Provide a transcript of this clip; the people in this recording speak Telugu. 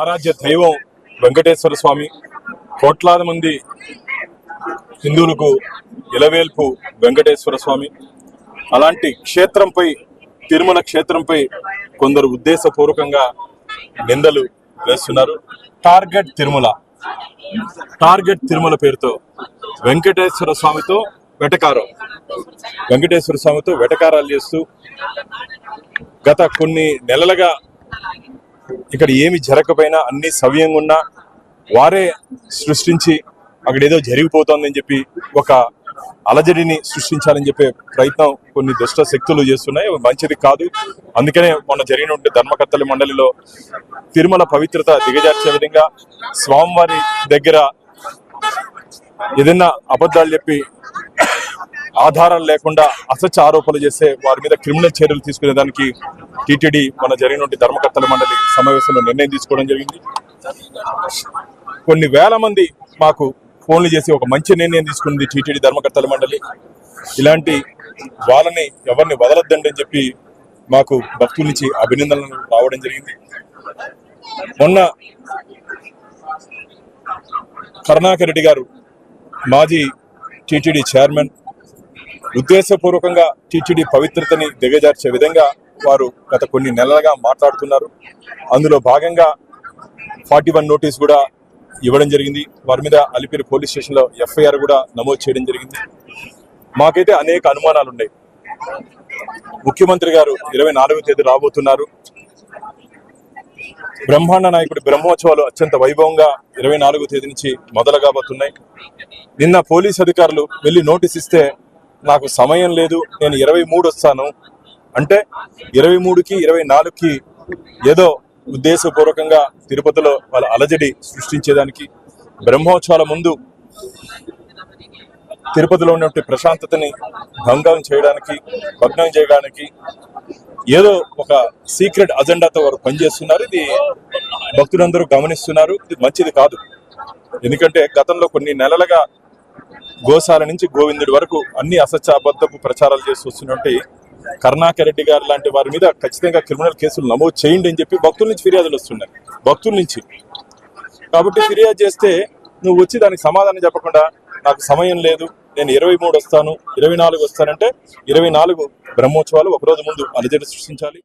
ఆరాధ్య దైవం వెంకటేశ్వర స్వామి కోట్లాది మంది హిందువులకు ఇలవేల్పు వెంకటేశ్వర స్వామి. అలాంటి క్షేత్రంపై తిరుమల క్షేత్రంపై కొందరు ఉద్దేశపూర్వకంగా నిందలు వేస్తున్నారు. టార్గెట్ తిరుమల. టార్గెట్ తిరుమల పేరుతో వెంకటేశ్వర స్వామితో వెటకారం. వెంకటేశ్వర స్వామితో వెటకారాలు చేస్తూ గత కొన్ని నెలలుగా ఇక్కడ ఏమి జరగకపోయినా అన్ని సవ్యంగా ఉన్నా వారే సృష్టించి అక్కడ ఏదో జరిగిపోతుందని చెప్పి ఒక అలజడిని సృష్టించాలని చెప్పే ప్రయత్నం కొన్ని దుష్ట శక్తులు చేస్తున్నాయి. మంచిది కాదు. అందుకనే మొన్న జరిగినటువంటి ధర్మకర్తల మండలిలో తిరుమల పవిత్రత దిగజార్చే విధంగా స్వామివారి దగ్గర ఏదైనా అబద్ధాలు చెప్పి ఆధారాలు లేకుండా అసత్య ఆరోపణలు చేస్తే వారి మీద క్రిమినల్ చర్యలు తీసుకునే దానికి టీటీడీ మన జరిగినటువంటి ధర్మకర్తల మండలి సమావేశంలో నిర్ణయం తీసుకోవడం జరిగింది. కొన్ని వేల మంది మాకు ఫోన్లు చేసి ఒక మంచి నిర్ణయం తీసుకుంది టీటీడీ ధర్మకర్తల మండలి. ఇలాంటి వాళ్ళని ఎవరిని వదలొద్దండి అని చెప్పి మాకు భక్తుల నుంచి అభినందనలు రావడం జరిగింది. మొన్న కరుణాకర్ రెడ్డి గారు మాజీ టీటీడీ చైర్మన్ ఉద్దేశపూర్వకంగా టీటీడీ పవిత్రతని దిగజార్చే విధంగా వారు గత కొన్ని నెలలుగా మాట్లాడుతున్నారు. అందులో భాగంగా ఫార్టీ వన్ నోటీస్ కూడా ఇవ్వడం జరిగింది. వారి మీద అలిపిరి పోలీస్ స్టేషన్లో ఎఫ్ఐఆర్ కూడా నమోదు చేయడం జరిగింది. మాకైతే అనేక అనుమానాలు ఉన్నాయి. ముఖ్యమంత్రి గారు ఇరవై నాలుగో తేదీ రాబోతున్నారు. బ్రహ్మాండ నాయకుడి బ్రహ్మోత్సవాలు అత్యంత వైభవంగా ఇరవై నాలుగో తేదీ నుంచి మొదలు కాబోతున్నాయి. నిన్న పోలీస్ అధికారులు వెళ్ళి నోటీస్ ఇస్తే నాకు సమయం లేదు. నేను ఇరవై మూడు వస్తాను అంటే ఇరవై మూడుకి ఇరవై నాలుగుకి ఏదో ఉద్దేశపూర్వకంగా తిరుపతిలో వాళ్ళ అలజడి సృష్టించేదానికి బ్రహ్మోత్సవాల ముందు తిరుపతిలో ఉన్నటువంటి ప్రశాంతతని భంగం చేయడానికి భగ్నం చేయడానికి ఏదో ఒక సీక్రెట్ అజెండాతో వారు పనిచేస్తున్నారు. ఇది భక్తులందరూ గమనిస్తున్నారు. ఇది మంచిది కాదు. ఎందుకంటే గతంలో కొన్ని నెలలుగా గోశాల నుంచి గోవిందుడి వరకు అన్ని అసత్య అబద్ధపు ప్రచారాలు చేసి వస్తున్నట్టు కరుణాకర్ రెడ్డి గారు లాంటి వారి మీద ఖచ్చితంగా క్రిమినల్ కేసులు నమోదు చేయండి అని చెప్పి భక్తుల నుంచి ఫిర్యాదులు వస్తున్నాయి. భక్తుల నుంచి. కాబట్టి ఫిర్యాదు చేస్తే నువ్వు వచ్చి దానికి సమాధానం చెప్పకుండా నాకు సమయం లేదు నేను ఇరవై మూడు వస్తాను ఇరవై నాలుగు వస్తానంటే ఇరవై నాలుగు బ్రహ్మోత్సవాలు ఒక రోజు ముందు అనుజడి సృష్టించాలి.